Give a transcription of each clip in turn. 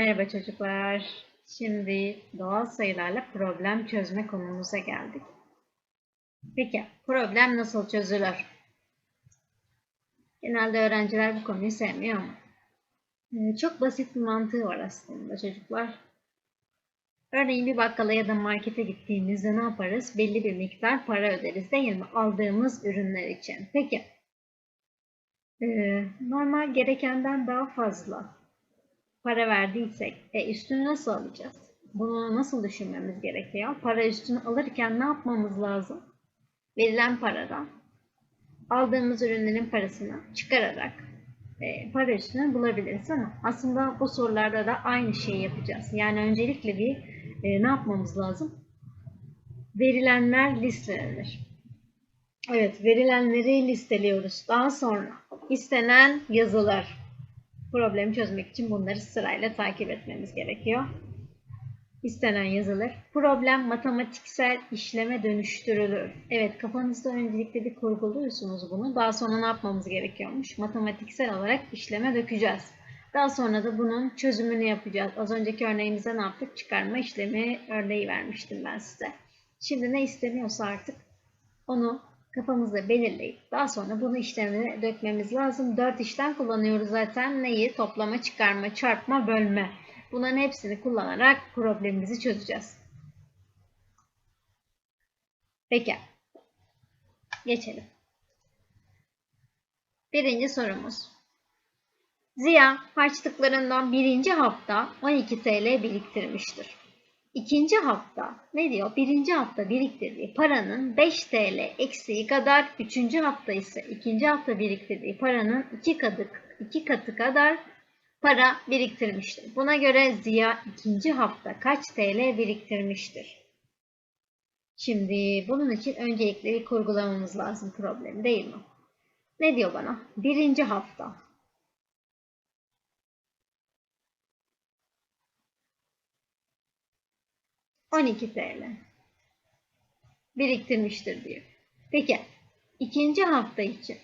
Merhaba çocuklar. Şimdi doğal sayılarla problem çözme konumuza geldik. Peki problem nasıl çözülür? Genelde öğrenciler bu konuyu sevmiyor ama ee, çok basit bir mantığı var aslında çocuklar. Örneğin bir bakkala ya da markete gittiğimizde ne yaparız? Belli bir miktar para öderiz değil mi? Aldığımız ürünler için. Peki ee, normal gerekenden daha fazla para verdiysek e, üstünü nasıl alacağız? Bunu nasıl düşünmemiz gerekiyor? Para üstünü alırken ne yapmamız lazım? Verilen paradan aldığımız ürünlerin parasını çıkararak e, para üstünü bulabiliriz ama aslında bu sorularda da aynı şeyi yapacağız. Yani öncelikle bir e, ne yapmamız lazım? Verilenler listelenir. Evet, verilenleri listeliyoruz. Daha sonra istenen yazılar. Problemi çözmek için bunları sırayla takip etmemiz gerekiyor. İstenen yazılır. Problem matematiksel işleme dönüştürülür. Evet kafanızda öncelikle bir kurguluyorsunuz bunu. Daha sonra ne yapmamız gerekiyormuş? Matematiksel olarak işleme dökeceğiz. Daha sonra da bunun çözümünü yapacağız. Az önceki örneğimizde ne yaptık? Çıkarma işlemi örneği vermiştim ben size. Şimdi ne isteniyorsa artık onu kafamızda belirleyip daha sonra bunu işlemine dökmemiz lazım. Dört işlem kullanıyoruz zaten. Neyi? Toplama, çıkarma, çarpma, bölme. Bunların hepsini kullanarak problemimizi çözeceğiz. Peki. Geçelim. Birinci sorumuz. Ziya harçlıklarından birinci hafta 12 TL biriktirmiştir. İkinci hafta ne diyor? Birinci hafta biriktirdiği paranın 5 TL eksiği kadar, üçüncü hafta ise ikinci hafta biriktirdiği paranın iki katı, iki katı kadar para biriktirmiştir. Buna göre Ziya ikinci hafta kaç TL biriktirmiştir? Şimdi bunun için öncelikle bir kurgulamamız lazım problemi değil mi? Ne diyor bana? Birinci hafta 12 TL biriktirmiştir diyor. Peki ikinci hafta için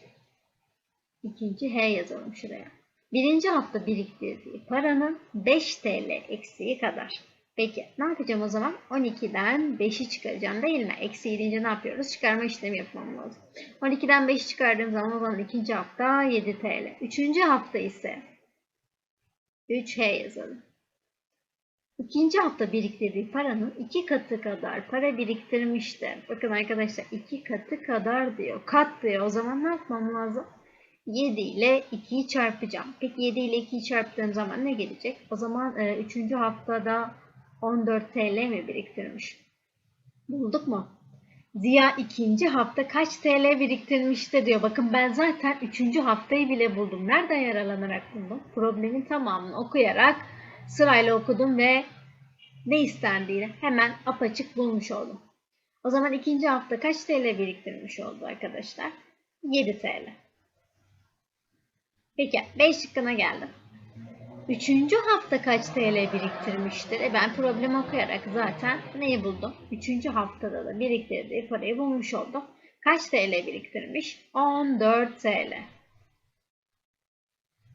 ikinci H yazalım şuraya. Birinci hafta biriktirdiği paranın 5 TL eksiği kadar. Peki ne yapacağım o zaman? 12'den 5'i çıkaracağım değil mi? Eksi deyince ne yapıyoruz? Çıkarma işlemi yapmam lazım. 12'den 5'i çıkardığım zaman o zaman ikinci hafta 7 TL. Üçüncü hafta ise 3H yazalım. İkinci hafta biriktirdiği paranın iki katı kadar para biriktirmişti. Bakın arkadaşlar iki katı kadar diyor. Kat diyor. O zaman ne yapmam lazım? 7 ile 2'yi çarpacağım. Peki 7 ile 2'yi çarptığım zaman ne gelecek? O zaman 3. E, haftada 14 TL mi biriktirmiş? Bulduk mu? Ziya ikinci hafta kaç TL biriktirmişti diyor. Bakın ben zaten üçüncü haftayı bile buldum. Nereden yararlanarak buldum? Problemin tamamını okuyarak sırayla okudum ve ne istendiğini hemen apaçık bulmuş oldum. O zaman ikinci hafta kaç TL biriktirmiş oldu arkadaşlar? 7 TL. Peki 5 şıkkına geldim. Üçüncü hafta kaç TL biriktirmiştir? E ben problemi okuyarak zaten neyi buldum? Üçüncü haftada da biriktirdiği parayı bulmuş oldum. Kaç TL biriktirmiş? 14 TL.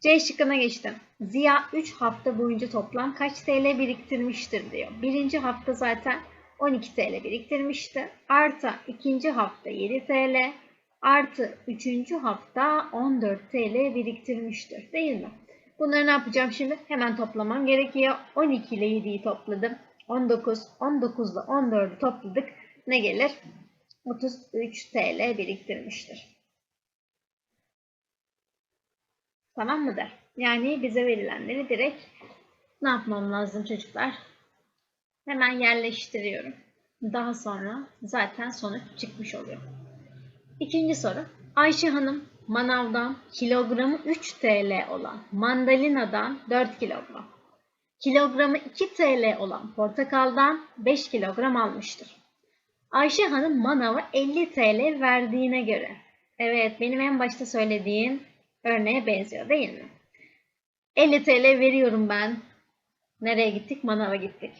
C şıkkına geçtim. Ziya 3 hafta boyunca toplam kaç TL biriktirmiştir diyor. Birinci hafta zaten 12 TL biriktirmişti. Artı ikinci hafta 7 TL. Artı üçüncü hafta 14 TL biriktirmiştir. Değil mi? Bunları ne yapacağım şimdi? Hemen toplamam gerekiyor. 12 ile 7'yi topladım. 19. 19 ile 14'ü topladık. Ne gelir? 33 TL biriktirmiştir. Tamam mıdır? Yani bize verilenleri direkt ne yapmam lazım çocuklar? Hemen yerleştiriyorum. Daha sonra zaten sonuç çıkmış oluyor. İkinci soru. Ayşe Hanım manavdan kilogramı 3 TL olan mandalinadan 4 kilogram, kilogramı 2 TL olan portakaldan 5 kilogram almıştır. Ayşe Hanım manava 50 TL verdiğine göre. Evet benim en başta söylediğim örneğe benziyor değil mi? 50 TL veriyorum ben. Nereye gittik? Manava gittik.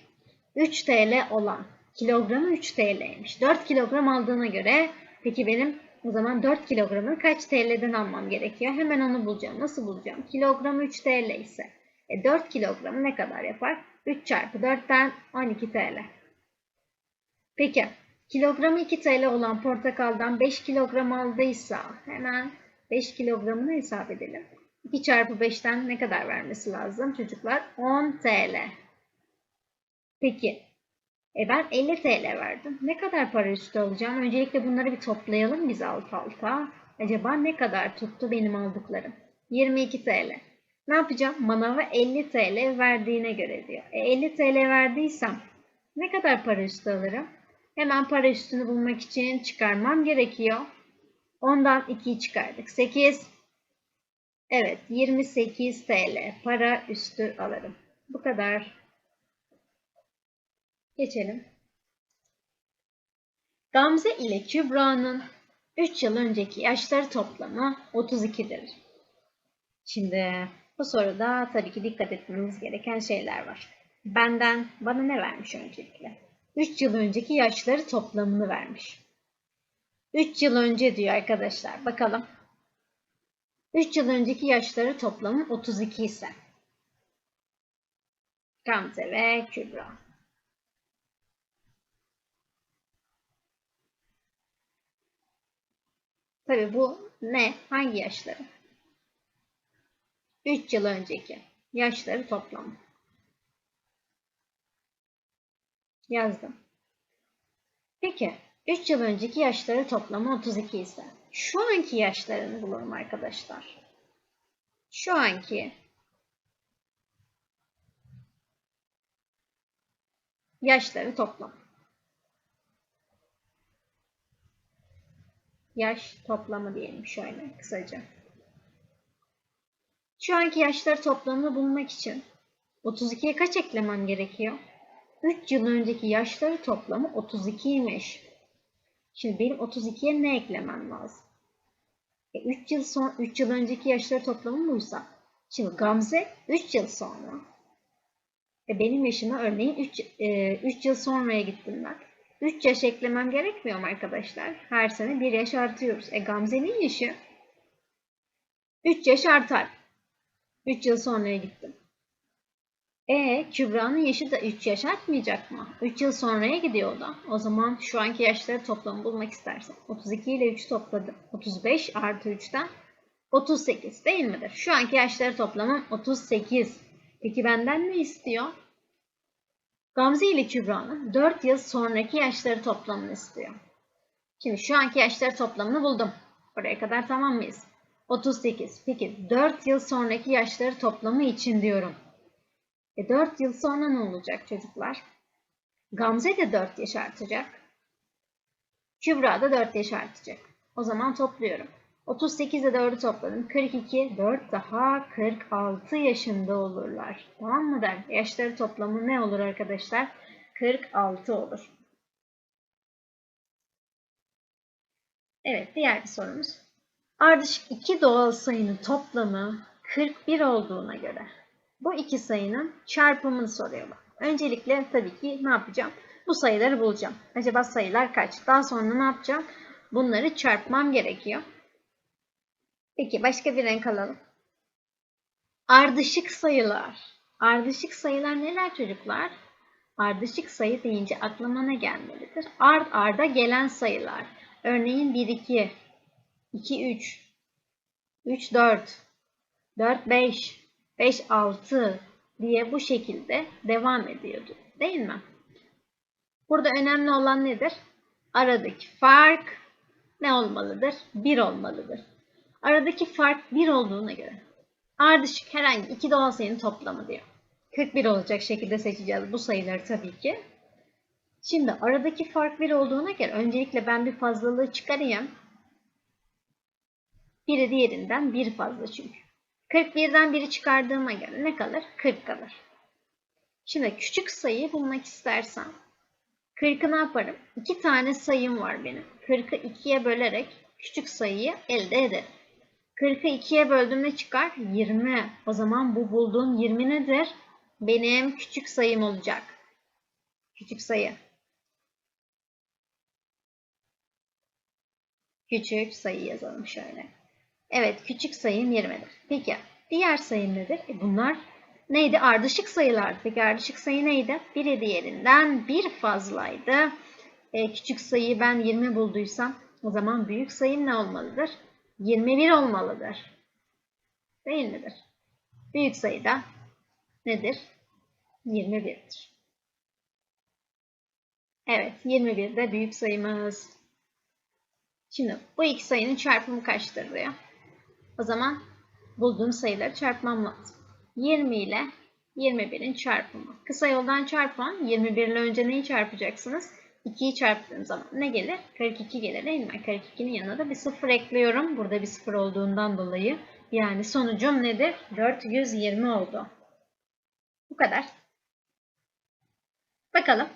3 TL olan kilogramı 3 TL'ymiş. 4 kilogram aldığına göre peki benim o zaman 4 kilogramı kaç TL'den almam gerekiyor? Hemen onu bulacağım. Nasıl bulacağım? Kilogram 3 TL ise E 4 kilogramı ne kadar yapar? 3 çarpı 4'ten 12 TL. Peki kilogramı 2 TL olan portakaldan 5 kilogram aldıysa hemen 5 kilogramını hesap edelim. 2 çarpı 5'ten ne kadar vermesi lazım çocuklar? 10 TL. Peki e ben 50 TL verdim. Ne kadar para üstü alacağım? Öncelikle bunları bir toplayalım biz alt alta. Acaba ne kadar tuttu benim aldıklarım? 22 TL. Ne yapacağım? Manava 50 TL verdiğine göre diyor. E 50 TL verdiysem ne kadar para üstü alırım? Hemen para üstünü bulmak için çıkarmam gerekiyor. Ondan 2'yi çıkardık. 8. Evet 28 TL para üstü alırım. Bu kadar. Geçelim. Gamze ile Kübra'nın 3 yıl önceki yaşları toplamı 32'dir. Şimdi bu soruda tabii ki dikkat etmemiz gereken şeyler var. Benden bana ne vermiş öncelikle? 3 yıl önceki yaşları toplamını vermiş. 3 yıl önce diyor arkadaşlar. Bakalım. 3 yıl önceki yaşları toplamı 32 ise. Gamze ve Kübra. Tabi bu ne? Hangi yaşları? 3 yıl önceki yaşları toplamı. Yazdım. Peki 3 yıl önceki yaşları toplamı 32 ise şu anki yaşlarını bulalım arkadaşlar. Şu anki yaşları toplam. Yaş toplamı diyelim şöyle kısaca. Şu anki yaşları toplamını bulmak için 32'ye kaç eklemem gerekiyor? 3 yıl önceki yaşları toplamı 32'ymiş. Şimdi benim 32'ye ne eklemem lazım? E 3 yıl son 3 yıl önceki yaşları toplamı buysa. Şimdi Gamze 3 yıl sonra. E benim yaşıma örneğin 3, e, 3 yıl sonraya gittim ben. 3 yaş eklemem gerekmiyor mu arkadaşlar? Her sene 1 yaş artıyoruz. E Gamze'nin yaşı 3 yaş artar. 3 yıl sonraya gittim. E Kübra'nın yaşı da 3 yaş artmayacak mı? 3 yıl sonraya gidiyor o da. O zaman şu anki yaşları toplamı bulmak istersen. 32 ile 3 topladım. 35 artı 3'ten 38 değil midir? Şu anki yaşları toplamım 38. Peki benden ne istiyor? Gamze ile Kübra'nın 4 yıl sonraki yaşları toplamını istiyor. Şimdi şu anki yaşları toplamını buldum. Buraya kadar tamam mıyız? 38. Peki 4 yıl sonraki yaşları toplamı için diyorum. E 4 yıl sonra ne olacak çocuklar? Gamze de 4 yaş artacak. Kübra da 4 yaş artacak. O zaman topluyorum. 38 ile 4'ü topladım. 42, 4 daha 46 yaşında olurlar. Tamam mı der? Yaşları toplamı ne olur arkadaşlar? 46 olur. Evet, diğer bir sorumuz. Ardışık iki doğal sayının toplamı 41 olduğuna göre bu iki sayının çarpımını soruyorlar. Öncelikle tabii ki ne yapacağım? Bu sayıları bulacağım. Acaba sayılar kaç? Daha sonra ne yapacağım? Bunları çarpmam gerekiyor. Peki başka bir renk alalım. Ardışık sayılar. Ardışık sayılar neler çocuklar? Ardışık sayı deyince aklıma ne gelmelidir? Ard arda gelen sayılar. Örneğin 1, 2, 2, 3, 3, 4, 4, 5, 5, 6 diye bu şekilde devam ediyordu. Değil mi? Burada önemli olan nedir? Aradaki fark ne olmalıdır? 1 olmalıdır. Aradaki fark 1 olduğuna göre ardışık herhangi iki doğal sayının toplamı diyor. 41 olacak şekilde seçeceğiz bu sayıları tabii ki. Şimdi aradaki fark 1 olduğuna göre öncelikle ben bir fazlalığı çıkarayım. Biri diğerinden bir fazla çünkü. 41'den biri çıkardığıma göre ne kalır? 40 kalır. Şimdi küçük sayıyı bulmak istersem 40'ı ne yaparım? İki tane sayım var benim. 40'ı 2'ye bölerek küçük sayıyı elde ederim. 40'ı 2'ye böldüm ne çıkar? 20. O zaman bu bulduğum 20 nedir? Benim küçük sayım olacak. Küçük sayı. Küçük sayı yazalım şöyle. Evet küçük sayım 20'dir. Peki diğer sayım nedir? E bunlar neydi? Ardışık sayılar. Peki ardışık sayı neydi? Biri diğerinden bir fazlaydı. E, küçük sayıyı ben 20 bulduysam o zaman büyük sayım ne olmalıdır? 21 olmalıdır. Değil midir? Büyük sayı da nedir? 21'dir. Evet, 21 de büyük sayımız. Şimdi bu iki sayının çarpımı kaçtır diyor. O zaman bulduğum sayıları çarpmam lazım. 20 ile 21'in çarpımı. Kısa yoldan çarpan 21 ile önce neyi çarpacaksınız? 2'yi çarptığım zaman ne gelir? 42 gelir değil mi? 42'nin yanına da bir sıfır ekliyorum. Burada bir sıfır olduğundan dolayı. Yani sonucum nedir? 420 oldu. Bu kadar. Bakalım.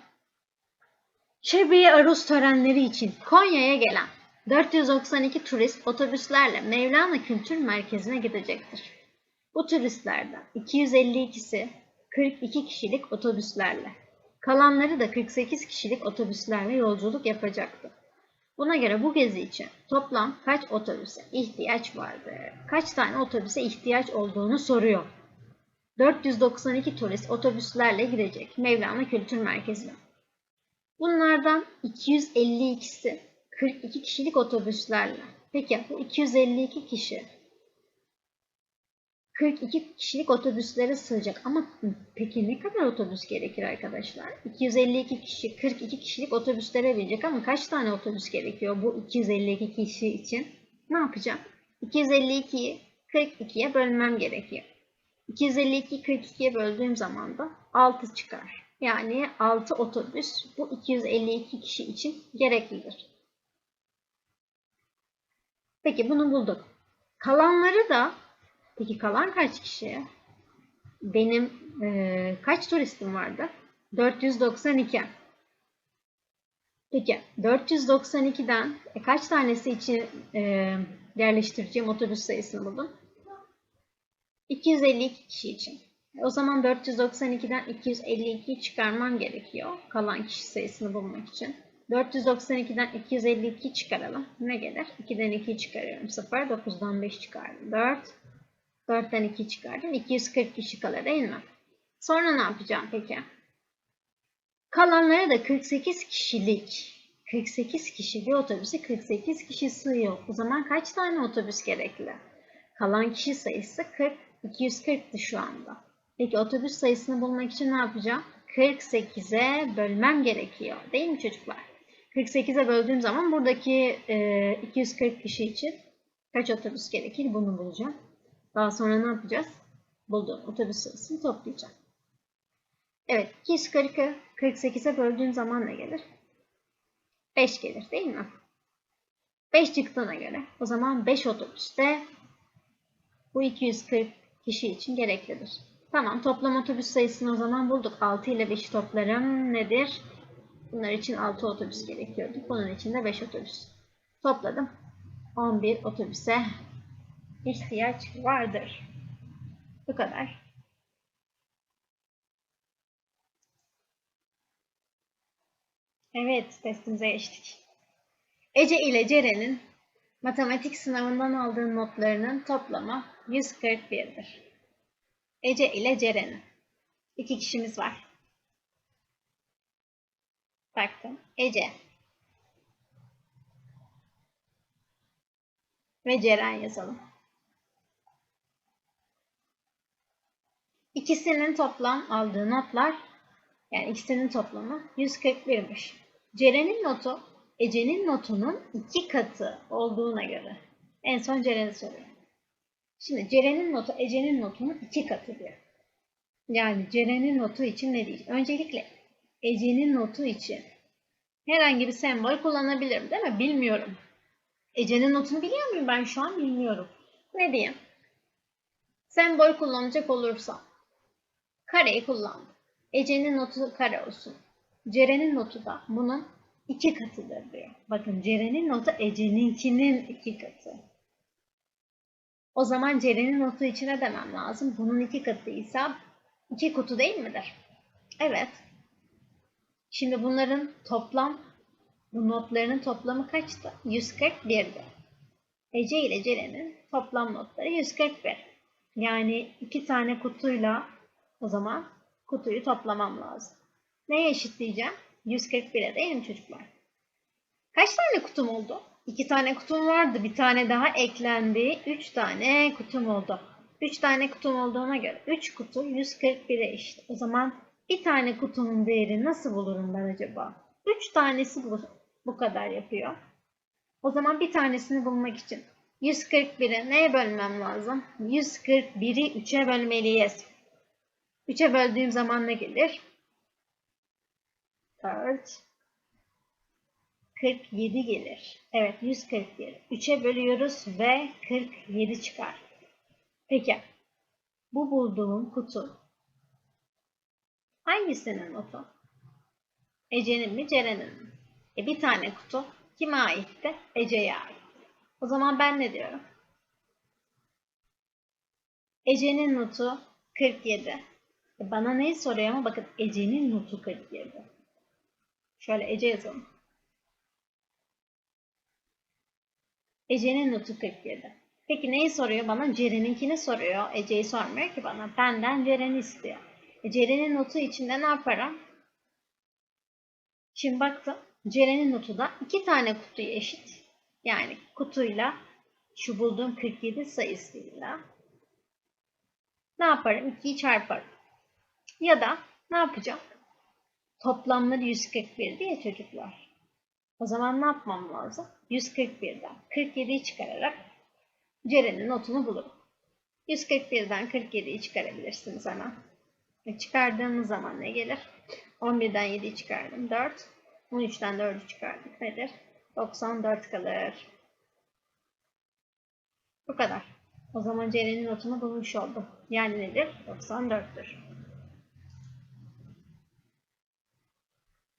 Şebiye Aruz törenleri için Konya'ya gelen 492 turist otobüslerle Mevlana Kültür Merkezi'ne gidecektir. Bu turistlerden 252'si 42 kişilik otobüslerle, kalanları da 48 kişilik otobüslerle yolculuk yapacaktı. Buna göre bu gezi için toplam kaç otobüse ihtiyaç vardı? Kaç tane otobüse ihtiyaç olduğunu soruyor. 492 turist otobüslerle gidecek Mevlana Kültür Merkezi'ne. Bunlardan 252'si 42 kişilik otobüslerle. Peki bu 252 kişi 42 kişilik otobüslere sığacak ama peki ne kadar otobüs gerekir arkadaşlar? 252 kişi 42 kişilik otobüslere binecek ama kaç tane otobüs gerekiyor bu 252 kişi için? Ne yapacağım? 252'yi 42'ye bölmem gerekiyor. 252'yi 42'ye böldüğüm zaman da 6 çıkar. Yani 6 otobüs bu 252 kişi için gereklidir. Peki bunu bulduk. Kalanları da peki kalan kaç kişi? Benim e, kaç turistim vardı? 492. Peki 492'den e, kaç tanesi için e, yerleştireceğim otobüs sayısını buldum? 252 kişi için. O zaman 492'den 252'yi çıkarmam gerekiyor. Kalan kişi sayısını bulmak için. 492'den 252 çıkaralım. Ne gelir? 2'den 2 çıkarıyorum. 0. 9'dan 5 çıkardım. 4. 4'ten 2 çıkardım. 240 kişi kalır değil mi? Sonra ne yapacağım peki? Kalanları da 48 kişilik 48 kişi bir otobüse 48 kişi sığıyor. O zaman kaç tane otobüs gerekli? Kalan kişi sayısı 40, 240'tı şu anda. Peki otobüs sayısını bulmak için ne yapacağım? 48'e bölmem gerekiyor. Değil mi çocuklar? 48'e böldüğüm zaman buradaki e, 240 kişi için kaç otobüs gerekir bunu bulacağım. Daha sonra ne yapacağız? Bulduğum otobüs sayısını toplayacağım. Evet 240'ı 48'e böldüğüm zaman ne gelir? 5 gelir değil mi? 5 çıktığına göre o zaman 5 otobüs de bu 240 kişi için gereklidir. Tamam toplam otobüs sayısını o zaman bulduk. 6 ile 5'i toplarım nedir? Bunlar için 6 otobüs gerekiyordu. Bunun için de 5 otobüs. Topladım. 11 otobüse ihtiyaç vardır. Bu kadar. Evet, testimize geçtik. Ece ile Ceren'in matematik sınavından aldığı notlarının toplamı 141'dir. Ece ile Ceren'in. İki kişimiz var. Baktım. Ece. Ve Ceren yazalım. İkisinin toplam aldığı notlar yani ikisinin toplamı 141'miş. Ceren'in notu Ece'nin notunun iki katı olduğuna göre. En son Ceren'i soruyor. Şimdi Ceren'in notu Ece'nin notunun iki katı diyor. Yani Ceren'in notu için ne diyeceğim? Öncelikle Ece'nin notu için herhangi bir sembol kullanabilirim değil mi? Bilmiyorum. Ece'nin notunu biliyor muyum ben şu an? Bilmiyorum. Ne diyeyim? Sembol kullanacak olursam kareyi kullandım. Ece'nin notu kare olsun. Ceren'in notu da bunun iki katıdır diyor. Bakın Ceren'in notu Ece'ninkinin iki katı. O zaman Ceren'in notu içine demem lazım. Bunun iki katıysa iki kutu değil midir? Evet. Şimdi bunların toplam, bu notlarının toplamı kaçtı? 141'di. Ece ile Ceren'in toplam notları 141. Yani iki tane kutuyla O zaman kutuyu toplamam lazım. Neye eşitleyeceğim? 141'e değil mi çocuklar? Kaç tane kutum oldu? 2 tane kutum vardı. Bir tane daha eklendi. 3 tane kutum oldu. 3 tane kutum olduğuna göre 3 kutu 141'e eşit. O zaman bir tane kutunun değeri nasıl bulurum ben acaba? 3 tanesi bu, bu kadar yapıyor. O zaman bir tanesini bulmak için 141'i neye bölmem lazım? 141'i 3'e bölmeliyiz. 3'e böldüğüm zaman ne gelir? 4 47 gelir. Evet 141. 3'e bölüyoruz ve 47 çıkar. Peki bu bulduğum kutu hangisinin notu? Ece'nin mi Ceren'in mi? E bir tane kutu kime aitti? Ece'ye ait. O zaman ben ne diyorum? Ece'nin notu 47. E bana neyi soruyor ama bakın Ece'nin notu 47. Şöyle Ece yazalım. Ece'nin notu 47. Peki neyi soruyor bana? Ceren'inkini soruyor. Ece'yi sormuyor ki bana. Benden Ceren'i istiyor. E Ceren'in notu içinde ne yaparım? Şimdi baktım. Ceren'in notu da iki tane kutuya eşit. Yani kutuyla şu bulduğum 47 sayısıyla ne yaparım? 2'yi çarparım. Ya da ne yapacağım? Toplamları 141 diye çocuklar. O zaman ne yapmam lazım? 141'den 47'yi çıkararak Ceren'in notunu bulurum. 141'den 47'yi çıkarabilirsiniz hemen. E çıkardığımız zaman ne gelir? 11'den 7'yi çıkardım. 4. 13'ten 4'ü çıkardık. Nedir? 94 kalır. Bu kadar. O zaman Ceren'in notunu bulmuş oldum. Yani nedir? 94'tür.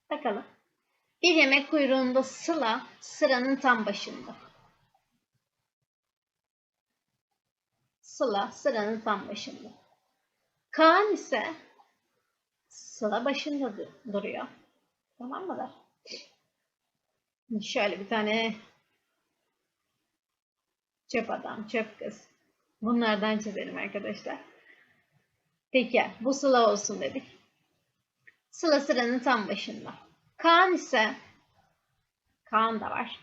Bakalım. Bir yemek kuyruğunda Sıla sıranın tam başında. Sıla sıranın tam başında. Kaan ise Sıla başında duruyor. Tamam mıdır? Şöyle bir tane çöp adam, çöp kız. Bunlardan çizelim arkadaşlar. Peki bu Sıla olsun dedik. Sıla sıranın tam başında. Kaan ise Kaan da var.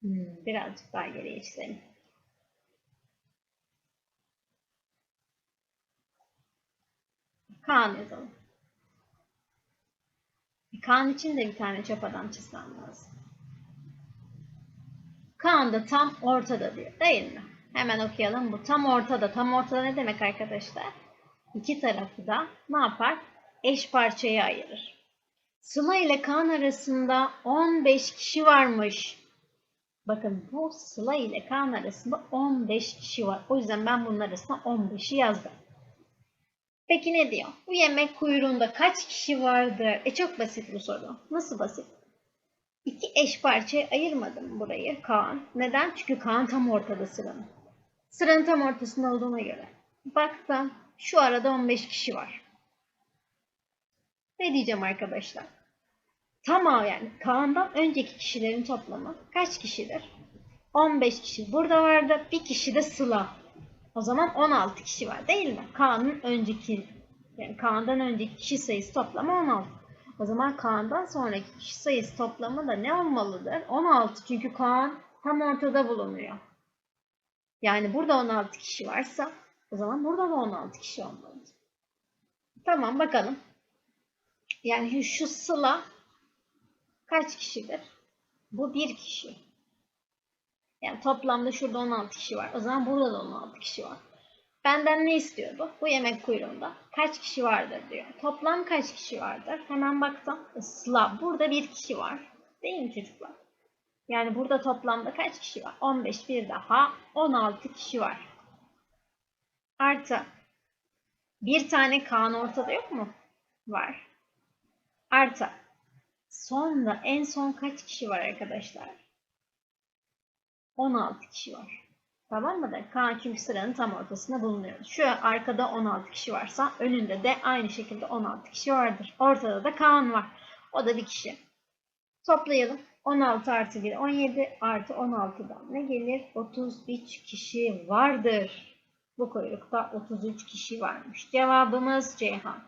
Hmm, birazcık daha geriye çizelim. Kaan yazalım. Kaan için de bir tane çöp adam çizmem lazım. Kaan da tam ortada diyor değil mi? Hemen okuyalım. Bu tam ortada. Tam ortada ne demek arkadaşlar? İki tarafı da ne yapar? Eş parçaya ayırır. Sıla ile Kaan arasında 15 kişi varmış. Bakın bu Sıla ile Kaan arasında 15 kişi var. O yüzden ben bunun arasında 15'i yazdım. Peki ne diyor? Bu yemek kuyruğunda kaç kişi vardır? E çok basit bu soru. Nasıl basit? İki eş parçaya ayırmadım burayı Kaan. Neden? Çünkü Kaan tam ortada sıranın. Sıranın tam ortasında olduğuna göre. Baktım şu arada 15 kişi var. Ne diyeceğim arkadaşlar? Tamam yani Kaan'dan önceki kişilerin toplamı kaç kişidir? 15 kişi burada vardı. Bir kişi de Sıla. O zaman 16 kişi var değil mi? Kaan'ın önceki yani Kaan'dan önceki kişi sayısı toplamı 16. O zaman Kaan'dan sonraki kişi sayısı toplamı da ne olmalıdır? 16 çünkü Kaan tam ortada bulunuyor. Yani burada 16 kişi varsa o zaman burada da 16 kişi olmalıdır. Tamam bakalım. Yani şu Sıla kaç kişidir? Bu bir kişi. Yani toplamda şurada 16 kişi var. O zaman burada da 16 kişi var. Benden ne istiyordu? Bu yemek kuyruğunda kaç kişi vardır diyor. Toplam kaç kişi vardır? Hemen baktım. Sıla burada bir kişi var. Değil mi çocuklar? Yani burada toplamda kaç kişi var? 15 bir daha 16 kişi var. Artı bir tane Kaan ortada yok mu? Var. Artı sonra en son kaç kişi var arkadaşlar? 16 kişi var. Tamam mı? Kaan çünkü sıranın tam ortasında bulunuyor. Şu arkada 16 kişi varsa önünde de aynı şekilde 16 kişi vardır. Ortada da Kaan var. O da bir kişi. Toplayalım. 16 artı 1 17 artı 16'dan ne gelir? 33 kişi vardır. Bu kuyrukta 33 kişi varmış. Cevabımız Ceyhan.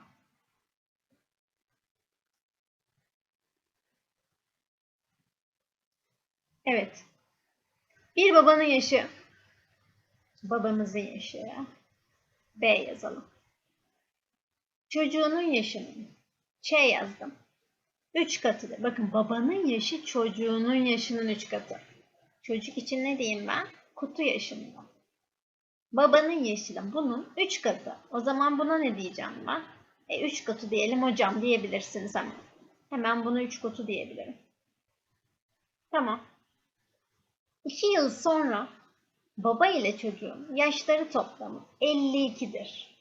Evet. Bir babanın yaşı. Babamızın yaşı. B yazalım. Çocuğunun yaşını. Ç yazdım. 3 katıdır. Bakın babanın yaşı çocuğunun yaşının 3 katı. Çocuk için ne diyeyim ben? Kutu yaşında. Babanın yaşı da bunun 3 katı. O zaman buna ne diyeceğim ben? E 3 katı diyelim hocam diyebilirsiniz hemen. Hemen bunu 3 katı diyebilirim. Tamam. 2 yıl sonra baba ile çocuğun yaşları toplamı 52'dir.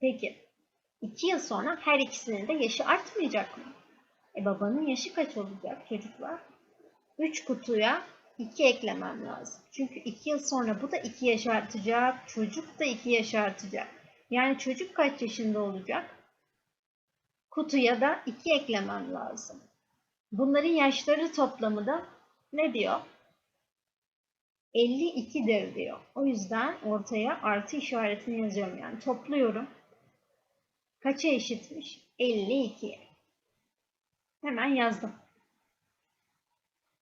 Peki 2 yıl sonra her ikisinin de yaşı artmayacak mı? E babanın yaşı kaç olacak çocuklar? 3 kutuya 2 eklemem lazım. Çünkü 2 yıl sonra bu da 2 yaş artacak. Çocuk da 2 yaş artacak. Yani çocuk kaç yaşında olacak? Kutuya da 2 eklemem lazım. Bunların yaşları toplamı da ne diyor? 52'dir diyor. O yüzden ortaya artı işaretini yazıyorum. Yani topluyorum. Kaça eşitmiş? 52. Hemen yazdım.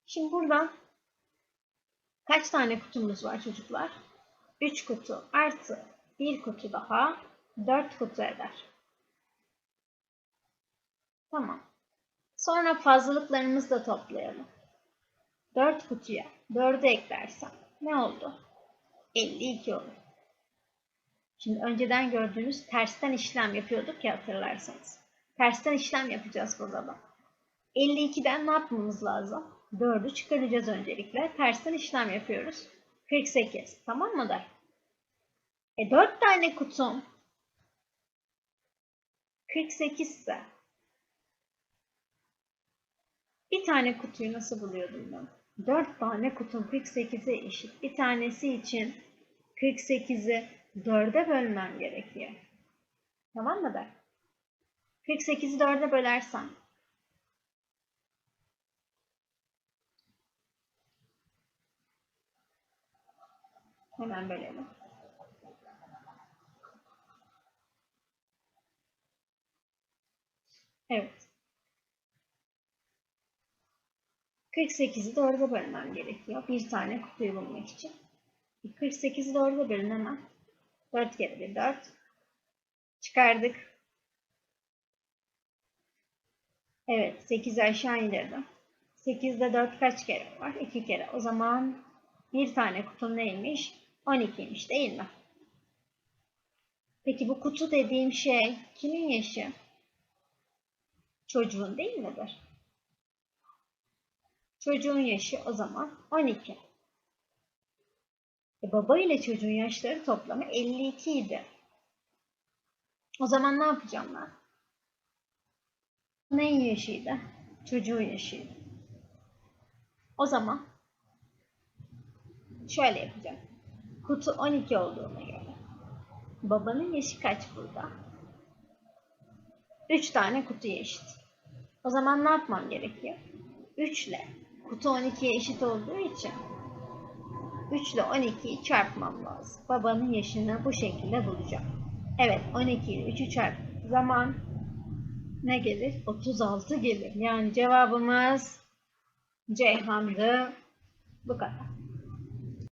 Şimdi burada kaç tane kutumuz var çocuklar? 3 kutu artı 1 kutu daha 4 kutu eder. Tamam. Sonra fazlalıklarımızı da toplayalım. 4 kutuya 4'ü eklersem ne oldu? 52 olur. Şimdi önceden gördüğünüz tersten işlem yapıyorduk ya hatırlarsanız. Tersten işlem yapacağız burada da. 52'den ne yapmamız lazım? 4'ü çıkaracağız öncelikle. Tersten işlem yapıyoruz. 48. Tamam mı da? E 4 tane kutum 48 ise bir tane kutuyu nasıl buluyordum ben? 4 tane kutum 48'e eşit. Bir tanesi için 48'i 4'e bölmem gerekiyor. Tamam mı da? 48'i 4'e bölersem Hemen bölelim. Evet. 48'i doğruda bölmem gerekiyor. Bir tane kutuyu bulmak için. 48'i doğruda bölün hemen. 4 kere 1 4. Çıkardık. Evet 8 aşağı indirdim. 8'de 4 kaç kere var? 2 kere. O zaman bir tane kutum neymiş? 12'ymiş değil mi? Peki bu kutu dediğim şey kimin yaşı? Çocuğun değil midir? Çocuğun yaşı o zaman 12. E baba ile çocuğun yaşları toplamı 52 idi. O zaman ne yapacağım ben? Neyin yaşıydı? Çocuğun yaşıydı. O zaman şöyle yapacağım. Kutu 12 olduğuna göre. Babanın yaşı kaç burada? 3 tane kutu eşit. O zaman ne yapmam gerekiyor? 3 ile kutu 12'ye eşit olduğu için 3 ile 12'yi çarpmam lazım. Babanın yaşını bu şekilde bulacağım. Evet 12 ile 3'ü çarp. Zaman ne gelir? 36 gelir. Yani cevabımız Ceyhan'dı. Bu kadar.